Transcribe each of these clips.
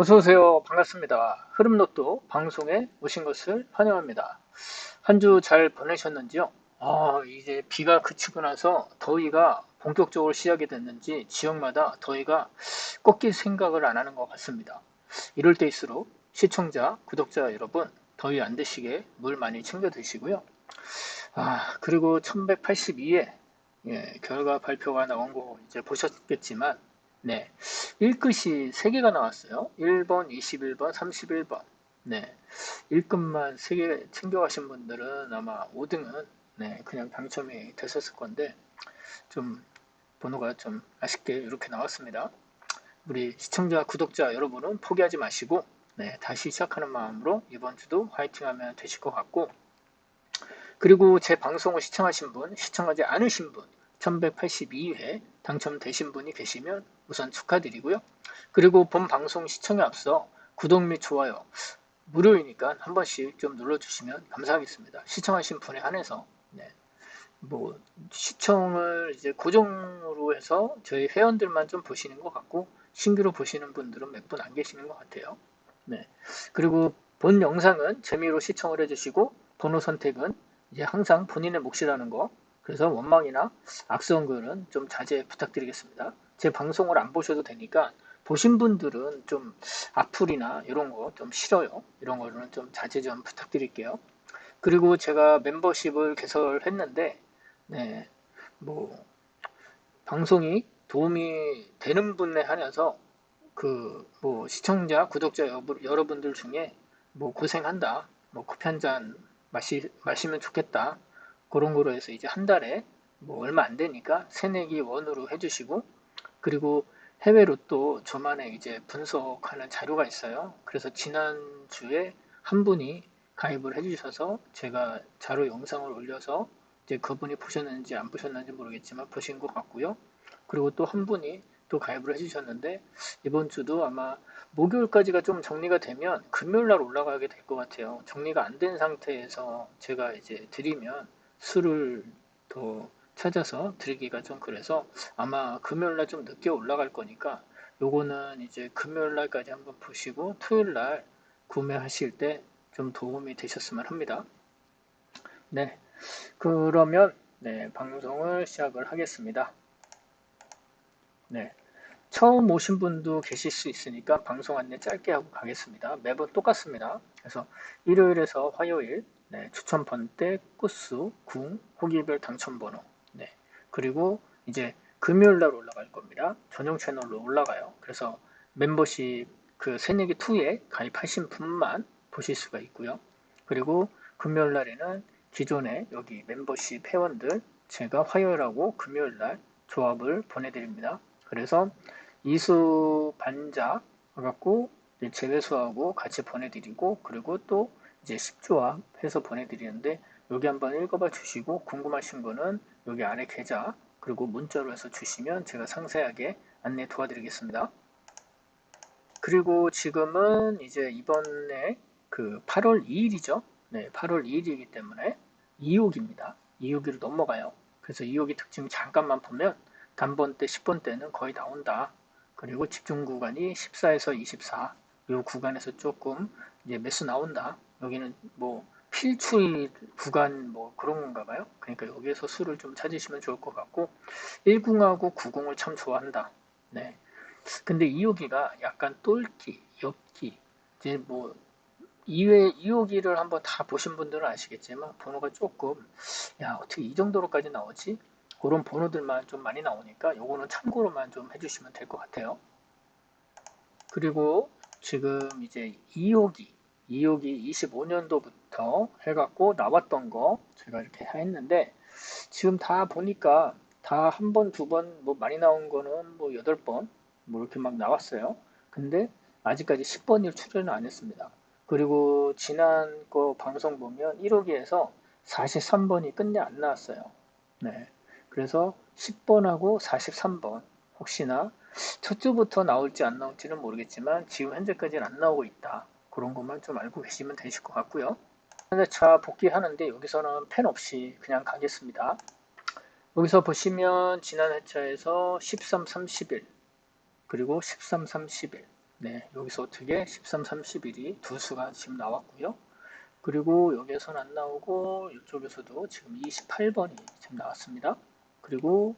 어서오세요. 반갑습니다. 흐름로또 방송에 오신 것을 환영합니다. 한 주 잘 보내셨는지요? 아, 이제 비가 그치고 나서 더위가 본격적으로 시작이 됐는지 지역마다 더위가 꺾일 생각을 안 하는 것 같습니다. 이럴 때일수록 시청자, 구독자 여러분 더위 안 드시게 물 많이 챙겨 드시고요. 아, 그리고 1182회 예, 결과 발표가 나온 거 이제 보셨겠지만 네. 1끝이 3개가 나왔어요. 1번, 21번, 31번. 네. 1급만 3개 챙겨가신 분들은 아마 5등은 네, 그냥 당첨이 됐었을 건데 좀 번호가 좀 아쉽게 이렇게 나왔습니다. 우리 시청자, 구독자 여러분은 포기하지 마시고 네, 다시 시작하는 마음으로 이번 주도 화이팅 하면 되실 것 같고 그리고 제 방송을 시청하신 분, 시청하지 않으신 분 1182회 당첨되신 분이 계시면 우선 축하드리고요. 그리고 본 방송 시청에 앞서 구독 및 좋아요 무료이니까 한 번씩 좀 눌러주시면 감사하겠습니다. 시청하신 분에 한해서 네. 뭐 시청을 이제 고정으로 해서 저희 회원들만 좀 보시는 것 같고 신규로 보시는 분들은 몇 분 안 계시는 것 같아요. 네. 그리고 본 영상은 재미로 시청을 해주시고 번호 선택은 이제 항상 본인의 몫이라는 거 그래서 원망이나 악성 글은 좀 자제 부탁드리겠습니다. 제 방송을 안 보셔도 되니까 보신 분들은 좀 악플이나 이런 거 좀 싫어요. 이런 거는 좀 자제 좀 부탁드릴게요. 그리고 제가 멤버십을 개설했는데 네, 뭐 방송이 도움이 되는 분에 한해서 그 뭐 시청자, 구독자 여러분들 중에 뭐 고생한다, 뭐 커피 한 잔 마시, 마시면 좋겠다 그런 거로 해서 이제 한 달에 뭐 얼마 안 되니까 새내기 원으로 해주시고 그리고 해외로 또 저만의 이제 분석하는 자료가 있어요. 그래서 지난주에 한 분이 가입을 해주셔서 제가 자료 영상을 올려서 이제 그분이 보셨는지 안 보셨는지 모르겠지만 보신 것 같고요. 그리고 또 한 분이 또 가입을 해주셨는데 이번 주도 아마 목요일까지가 좀 정리가 되면 금요일 날 올라가게 될 것 같아요. 정리가 안 된 상태에서 제가 이제 드리면 수를 더 찾아서 드리기가 좀 그래서 아마 금요일 날 좀 늦게 올라갈 거니까 요거는 이제 금요일 날까지 한번 보시고 토요일 날 구매하실 때 좀 도움이 되셨으면 합니다. 네, 그러면 네, 방송을 시작을 하겠습니다. 네, 처음 오신 분도 계실 수 있으니까 방송 안내 짧게 하고 가겠습니다. 매번 똑같습니다. 그래서 일요일에서 화요일 네, 추천 번대, 꾸수, 궁, 호기별 당첨 번호. 네, 그리고 이제 금요일 날 올라갈 겁니다. 전용 채널로 올라가요. 그래서 멤버십 그 새내기 2에 가입하신 분만 보실 수가 있고요. 그리고 금요일 날에는 기존에 여기 멤버십 회원들 제가 화요일하고 금요일 날 조합을 보내드립니다. 그래서 이수 반자 갖고 제외수하고 같이 보내드리고 그리고 또 이제 10조합 해서 보내드리는데 여기 한번 읽어봐 주시고 궁금하신 거는 여기 아래 계좌 그리고 문자로 해서 주시면 제가 상세하게 안내 도와드리겠습니다. 그리고 지금은 이제 이번에 그 8월 2일이죠. 네, 8월 2일이기 때문에 2호기입니다. 2호기로 넘어가요. 그래서 2호기 특징 잠깐만 보면 단번 때, 10번 때는 거의 나온다. 그리고 집중 구간이 14에서 24. 이 구간에서 조금 이제 매수 나온다. 여기는 뭐 필출 구간 뭐 그런 건가 봐요. 그러니까 여기에서 수를 좀 찾으시면 좋을 것 같고 1궁하고 9궁을 참 좋아한다. 네. 근데 2호기가 약간 똘기, 엽기 이제 뭐 2회 2호기를 한번 다 보신 분들은 아시겠지만 번호가 조금 야 어떻게 이 정도로까지 나오지? 그런 번호들만 좀 많이 나오니까 요거는 참고로만 좀 해주시면 될 것 같아요. 그리고 지금 이제 2호기 2호기 25년도부터 해갖고 나왔던 거 제가 이렇게 했는데 지금 다 보니까 다 한 번, 두 번, 뭐 많이 나온 거는 뭐 여덟 번, 뭐 이렇게 막 나왔어요. 근데 아직까지 10번을 출연을 안 했습니다. 그리고 지난 거 방송 보면 1호기에서 43번이 끝내 안 나왔어요. 네. 그래서 10번하고 43번 혹시나 첫 주부터 나올지 안 나올지는 모르겠지만 지금 현재까지는 안 나오고 있다. 그런 것만 좀 알고 계시면 되실 것 같고요. 현대차 복귀하는데 여기서는 펜 없이 그냥 가겠습니다. 여기서 보시면 지난 회차에서 13, 31 그리고 13, 31 네, 여기서 어떻게 13, 31이 두 수가 지금 나왔고요. 그리고 여기에서는 안 나오고 이쪽에서도 지금 28번이 지금 나왔습니다. 그리고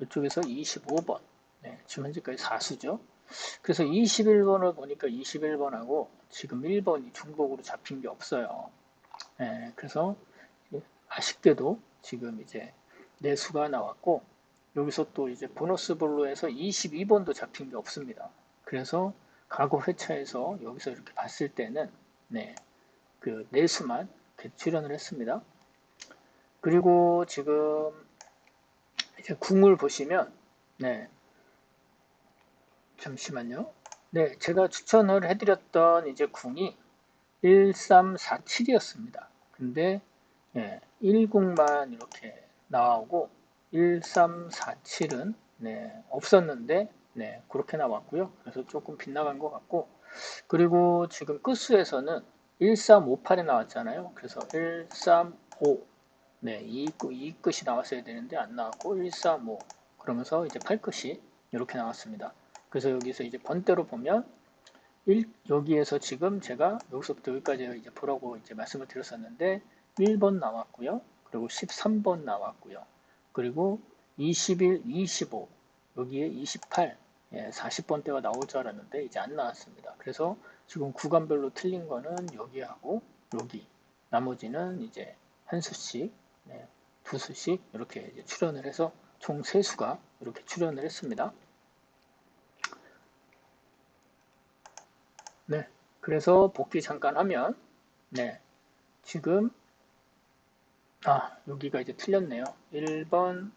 이쪽에서 25번 네, 지금 현재까지 4수죠. 그래서 21번을 보니까 21번하고 지금 1번이 중복으로 잡힌 게 없어요. 네, 그래서 아쉽게도 지금 이제 내수가 나왔고 여기서 또 이제 보너스 볼로에서 22번도 잡힌 게 없습니다. 그래서 과거 회차에서 여기서 이렇게 봤을 때는 네, 그 내수만 출연을 했습니다. 그리고 지금 이제 궁을 보시면 네 잠시만요. 네 제가 추천을 해드렸던 이제 궁이 1347이었습니다. 근데 예, 10만 이렇게 나오고 1347은 네, 없었는데 네, 그렇게 나왔고요. 그래서 조금 빗나간 것 같고 그리고 지금 끝수에서는 1358이 나왔잖아요. 그래서 135 네, 이, 이 끝이 나왔어야 되는데 안 나왔고 135 그러면서 이제 8끝이 이렇게 나왔습니다. 그래서 여기서 이제 번대로 보면 1, 여기에서 지금 제가 여기서부터 여기까지 이제 보라고 이제 말씀을 드렸었는데 1번 나왔고요. 그리고 13번 나왔고요. 그리고 21, 25 여기에 28 예, 40번대가 나올 줄 알았는데 이제 안 나왔습니다. 그래서 지금 구간별로 틀린 거는 여기하고 여기 나머지는 이제 한 수씩 네, 두 수씩 이렇게 출연을 해서 총 세 수가 이렇게 출연을 했습니다. 네, 그래서 복귀 잠깐 하면 네, 지금 아 여기가 이제 틀렸네요. 1번,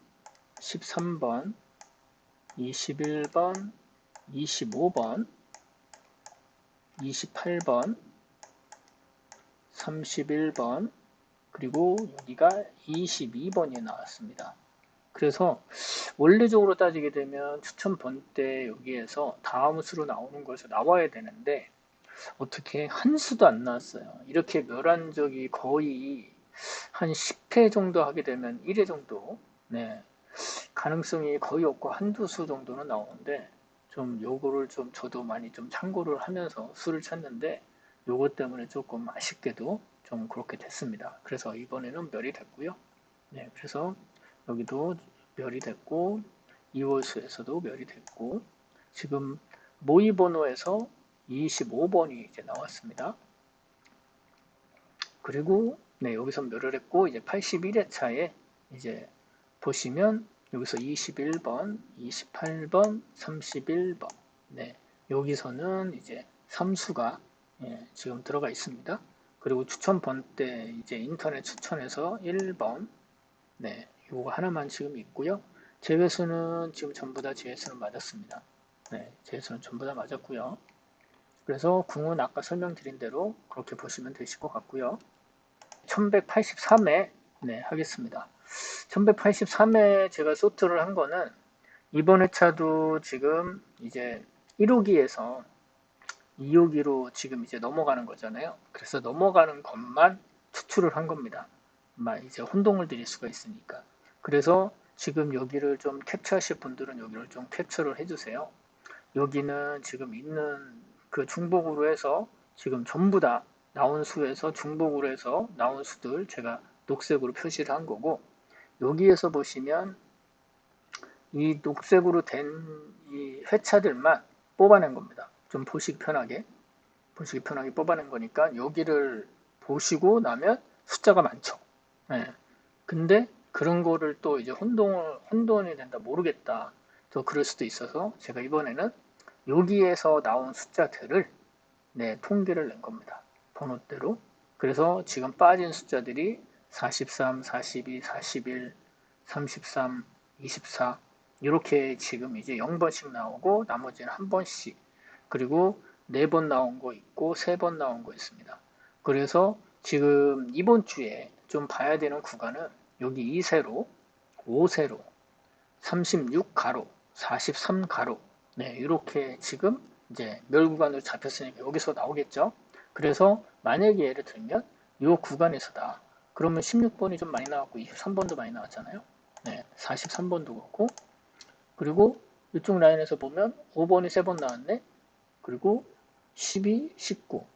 13번, 21번, 25번, 28번, 31번, 그리고 여기가 22번이 나왔습니다. 그래서 원래적으로 따지게 되면 추천 번때 여기에서 다음 수로 나오는 것이 나와야 되는데 어떻게 한 수도 안 나왔어요. 이렇게 멸한 적이 거의 한 10회 정도 하게 되면 1회 정도 네, 가능성이 거의 없고 한두 수 정도는 나오는데 좀 요거를 좀 저도 많이 좀 참고를 하면서 수를 찾는데 요것 때문에 조금 아쉽게도 좀 그렇게 됐습니다. 그래서 이번에는 멸이 됐고요. 네, 그래서 여기도 멸이 됐고 2월수에서도 멸이 됐고 지금 모의 번호에서 25번이 이제 나왔습니다. 그리고 네, 여기서 멸을 했고 이제 81회차에 이제 보시면 여기서 21번, 28번, 31번 네, 여기서는 이제 삼수가 예, 지금 들어가 있습니다. 그리고 추천 번때 이제 인터넷 추천에서 1번 네, 요거 하나만 지금 있고요. 제외수는 지금 전부 다 제외수는 맞았습니다. 네, 제외수는 전부 다 맞았고요. 그래서 궁은 아까 설명드린 대로 그렇게 보시면 되실 것 같고요. 1183회 네, 하겠습니다. 1183회 제가 소트를 한 거는 이번 회차도 지금 이제 1호기에서 2호기로 지금 이제 넘어가는 거잖아요. 그래서 넘어가는 것만 추출을 한 겁니다. 막 이제 혼동을 드릴 수가 있으니까. 그래서 지금 여기를 좀 캡처하실 분들은 여기를 좀 캡처를 해주세요. 여기는 지금 있는 그 중복으로 해서 지금 전부 다 나온 수에서 중복으로 해서 나온 수들 제가 녹색으로 표시를 한 거고 여기에서 보시면 이 녹색으로 된 이 회차들만 뽑아낸 겁니다. 좀 보시기 편하게 보시기 편하게 뽑아낸 거니까 여기를 보시고 나면 숫자가 많죠. 네. 근데 그런 거를 또 이제 혼동을 혼돈이 된다 모르겠다. 또 그럴 수도 있어서 제가 이번에는 여기에서 나온 숫자들을 네, 통계를 낸 겁니다. 번호대로. 그래서 지금 빠진 숫자들이 43, 42, 41, 33, 24 이렇게 지금 이제 0번씩 나오고 나머지는 한 번씩 그리고 4번 나온 거 있고 3번 나온 거 있습니다. 그래서 지금 이번 주에 좀 봐야 되는 구간은 여기 2세로, 5세로, 36가로, 43가로 네, 이렇게 지금 이제 멸 구간으로 잡혔으니까 여기서 나오겠죠. 그래서 만약에 예를 들면 이 구간에서다. 그러면 16번이 좀 많이 나왔고 23번도 많이 나왔잖아요. 네, 43번도 그렇고 그리고 이쪽 라인에서 보면 5번이 3번 나왔네. 그리고 12, 19,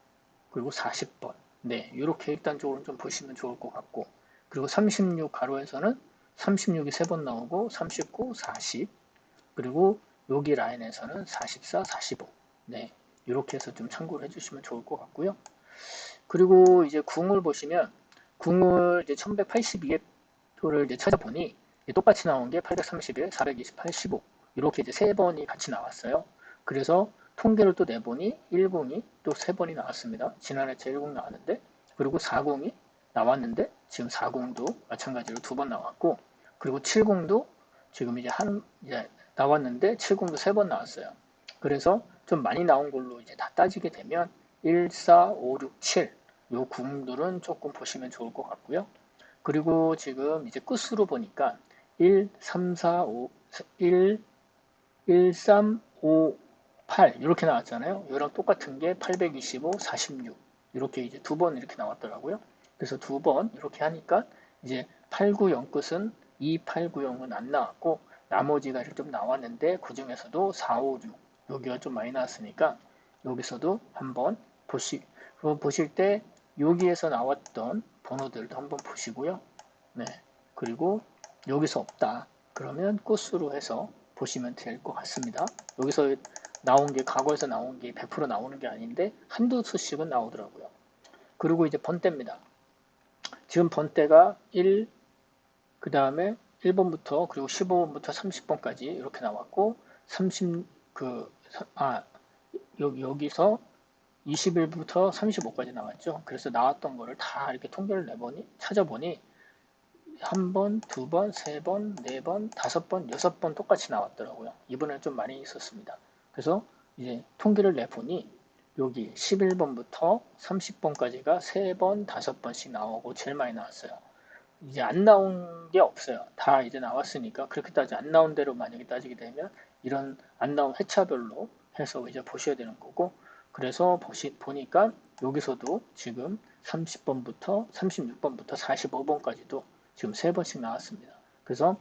그리고 40번. 네, 이렇게 일단적으로 좀 보시면 좋을 것 같고, 그리고 36 가로에서는 36이 3번 나오고, 39, 40, 그리고 여기 라인에서는 44, 45. 네, 이렇게 해서 좀 참고를 해주시면 좋을 것 같고요. 그리고 이제 궁을 보시면, 궁을 이제 1182회토를 이제 찾아보니, 똑같이 나온 게 831, 428, 15. 이렇게 이제 세 번이 같이 나왔어요. 그래서 통계를 또 내보니 10이 또 세 번이 나왔습니다. 지난해 제 10 나왔는데 그리고 40이 나왔는데 지금 40도 마찬가지로 두 번 나왔고 그리고 70도 지금 이제 한 이제 나왔는데 70도 세번 나왔어요. 그래서 좀 많이 나온 걸로 이제 다 따지게 되면 1, 4, 5, 6, 7 요 구문들은 조금 보시면 좋을 것 같고요. 그리고 지금 이제 끝으로 보니까 1, 3, 4, 5, 1, 1, 3, 5, 8 이렇게 나왔잖아요. 이랑 똑같은 게 825, 46 이렇게 이제 두 번 이렇게 나왔더라고요. 그래서 두 번 이렇게 하니까 이제 890 끝은 2890은 안 나왔고 나머지가 이렇게 좀 나왔는데 그 중에서도 456 여기가 좀 많이 나왔으니까 여기서도 한번 보시 보실 때 여기에서 나왔던 번호들도 한번 보시고요. 네 그리고 여기서 없다 그러면 꽃으로 해서 보시면 될 것 같습니다. 여기서 나온 게 과거에서 나온 게 100% 나오는 게 아닌데 한두 수씩은 나오더라고요. 그리고 이제 번대입니다. 지금 번대가 1, 그 다음에 1번부터 그리고 15번부터 30번까지 이렇게 나왔고 30, 그, 아, 여기, 여기서 20일부터 35까지 나왔죠. 그래서 나왔던 거를 다 이렇게 통계를 내보니, 찾아보니 한 번, 두 번, 세 번, 네 번, 다섯 번, 여섯 번 똑같이 나왔더라고요. 이번엔 좀 많이 있었습니다. 그래서 이제 통계를 내보니 여기 11번부터 30번까지가 3번, 5번씩 나오고 제일 많이 나왔어요. 이제 안 나온 게 없어요. 다 이제 나왔으니까 그렇게 따지 안 나온 대로 만약에 따지게 되면 이런 안 나온 회차별로 해서 이제 보셔야 되는 거고 그래서 보시, 보니까 여기서도 지금 30번부터 36번부터 45번까지도 지금 3번씩 나왔습니다. 그래서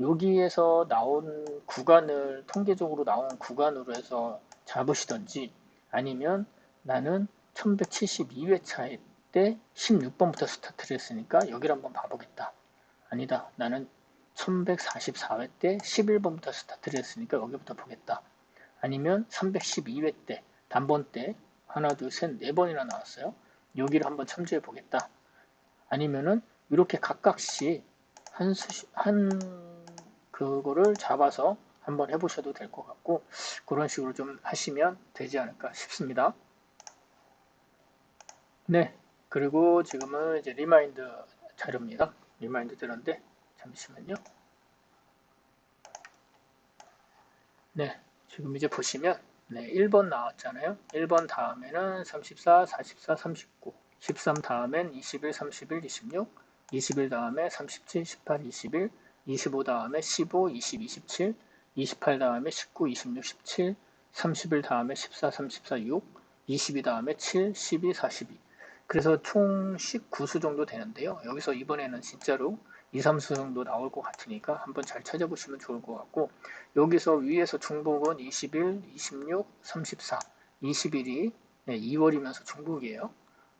여기에서 나온 구간을 통계적으로 나온 구간으로 해서 잡으시던지 아니면 나는 1172회차에 때 16번부터 스타트를 했으니까 여기를 한번 봐보겠다. 아니다. 나는 1144회 때 11번부터 스타트를 했으니까 여기부터 보겠다. 아니면 312회 때 단번 때 하나 둘셋네 번이나 나왔어요. 여기를 한번 참조해 보겠다. 아니면은 이렇게 각각씩 한, 수, 한 그거를 잡아서 한번 해보셔도 될 것 같고 그런 식으로 좀 하시면 되지 않을까 싶습니다. 네, 그리고 지금은 이제 리마인드 자료입니다. 리마인드 자료인데 잠시만요. 네, 지금 이제 보시면 네, 1번 나왔잖아요. 1번 다음에는 34, 44, 39, 13 다음엔 21, 31, 26, 21 다음에 37, 18, 21, 25 다음에 15, 20, 27, 28 다음에 19, 26, 17, 30일 다음에 14, 34, 6, 22 다음에 7, 12, 42. 그래서 총 19수 정도 되는데요. 여기서 이번에는 진짜로 2, 3수 정도 나올 것 같으니까 한번 잘 찾아보시면 좋을 것 같고 여기서 위에서 중복은 21, 26, 34, 21이 네, 2월이면서 중복이에요.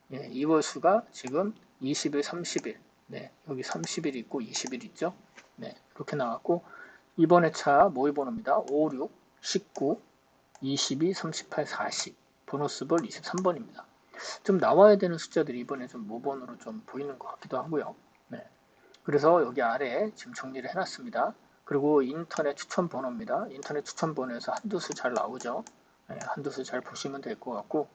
네, 2월 수가 지금 20일, 30일 네, 여기 30일 있고 20일 있죠. 네, 이렇게 나왔고 이번 회차 모의 번호입니다. 5, 6, 19, 22, 38, 40 보너스볼 23번입니다. 좀 나와야 되는 숫자들이 이번에 좀 모번으로 좀 보이는 것 같기도 하고요. 네. 그래서 여기 아래 지금 정리를 해놨습니다. 그리고 인터넷 추천 번호입니다. 인터넷 추천 번호에서 한두 수 잘 나오죠. 네, 한두 수 잘 보시면 될 것 같고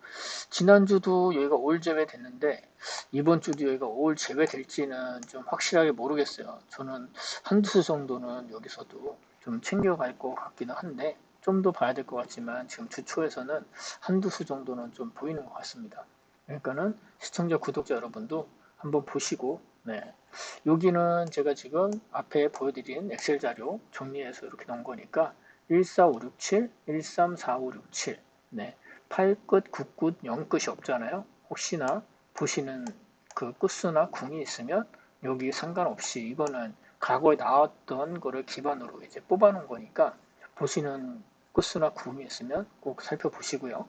지난주도 여기가 올 제외 됐는데 이번 주도 여기가 올 제외 될지는 좀 확실하게 모르겠어요. 저는 한두 수 정도는 여기서도 좀 챙겨갈 것 같기는 한데 좀 더 봐야 될 것 같지만 지금 주초에서는 한두 수 정도는 좀 보이는 것 같습니다. 그러니까는 시청자 구독자 여러분도 한번 보시고 네 여기는 제가 지금 앞에 보여드린 엑셀 자료 정리해서 이렇게 넣은 거니까 14567, 134567 네. 8끝, 9끝, 0끝이 없잖아요. 혹시나 보시는 그 끝수나 궁이 있으면 여기 상관없이 이거는 과거에 나왔던 거를 기반으로 이제 뽑아놓은 거니까 보시는 코스나 구음이 있으면 꼭 살펴보시고요.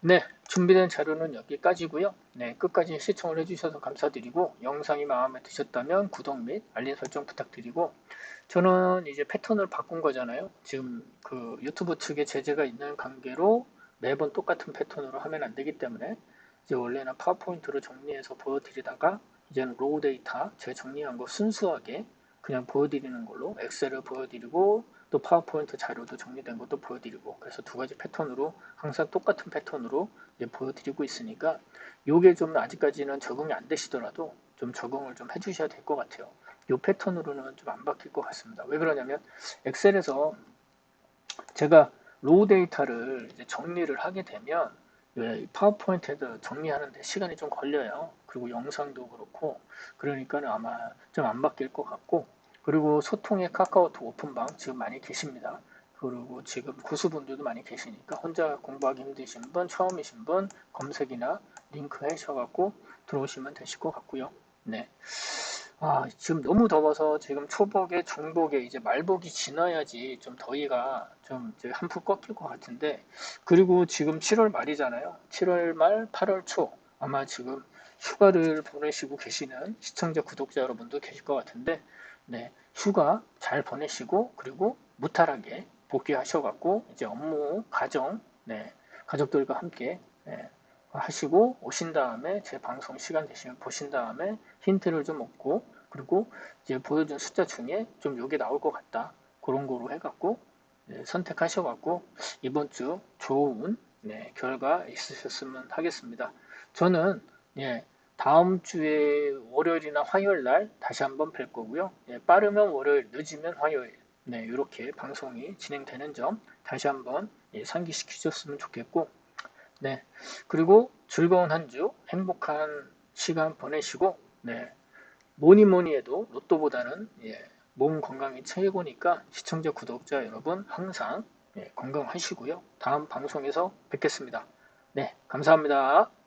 네, 준비된 자료는 여기까지고요. 네, 끝까지 시청을 해주셔서 감사드리고 영상이 마음에 드셨다면 구독 및 알림 설정 부탁드리고 저는 이제 패턴을 바꾼 거잖아요. 지금 그 유튜브 측에 제재가 있는 관계로 매번 똑같은 패턴으로 하면 안 되기 때문에 이제 원래는 파워포인트로 정리해서 보여드리다가 이제는 로우 데이터 제가 정리한 거 순수하게 그냥 보여드리는 걸로 엑셀을 보여드리고 또 파워포인트 자료도 정리된 것도 보여드리고 그래서 두 가지 패턴으로 항상 똑같은 패턴으로 이제 보여드리고 있으니까 요게 좀 아직까지는 적응이 안 되시더라도 좀 적응을 좀 해주셔야 될 것 같아요. 요 패턴으로는 좀 안 바뀔 것 같습니다. 왜 그러냐면 엑셀에서 제가 로우 데이터를 정리를 하게 되면 파워포인트에도 정리하는데 시간이 좀 걸려요. 그리고 영상도 그렇고 그러니까 아마 좀 안 바뀔 것 같고 그리고 소통의 카카오톡 오픈방 지금 많이 계십니다. 그리고 지금 고수분들도 많이 계시니까 혼자 공부하기 힘드신 분, 처음이신 분 검색이나 링크 하셔갖고 들어오시면 되실 것 같고요. 네. 아, 지금 너무 더워서 지금 초복에 중복에 이제 말복이 지나야지 좀 더위가 좀 이제 한풀 꺾일 것 같은데 그리고 지금 7월 말이잖아요. 7월 말, 8월 초 아마 지금 휴가를 보내시고 계시는 시청자 구독자 여러분도 계실 것 같은데 네, 휴가 잘 보내시고 그리고 무탈하게 복귀하셔갖고 이제 업무, 가정, 네, 가족들과 함께 네, 하시고 오신 다음에 제 방송 시간 되시면 보신 다음에 힌트를 좀 얻고 그리고 이제 보여준 숫자 중에 좀 요게 나올 것 같다 그런 거로 해갖고 네, 선택하셔갖고 이번 주 좋은 네, 결과 있으셨으면 하겠습니다. 저는 예, 다음 주에 월요일이나 화요일 날 다시 한번 뵐 거고요. 예, 빠르면 월요일, 늦으면 화요일. 네, 이렇게 방송이 진행되는 점 다시 한번 예, 상기시키셨으면 좋겠고, 네, 그리고 즐거운 한 주, 행복한 시간 보내시고, 네, 뭐니 뭐니 해도 로또보다는 예, 몸 건강이 최고니까 시청자, 구독자 여러분 항상 예, 건강하시고요. 다음 방송에서 뵙겠습니다. 네, 감사합니다.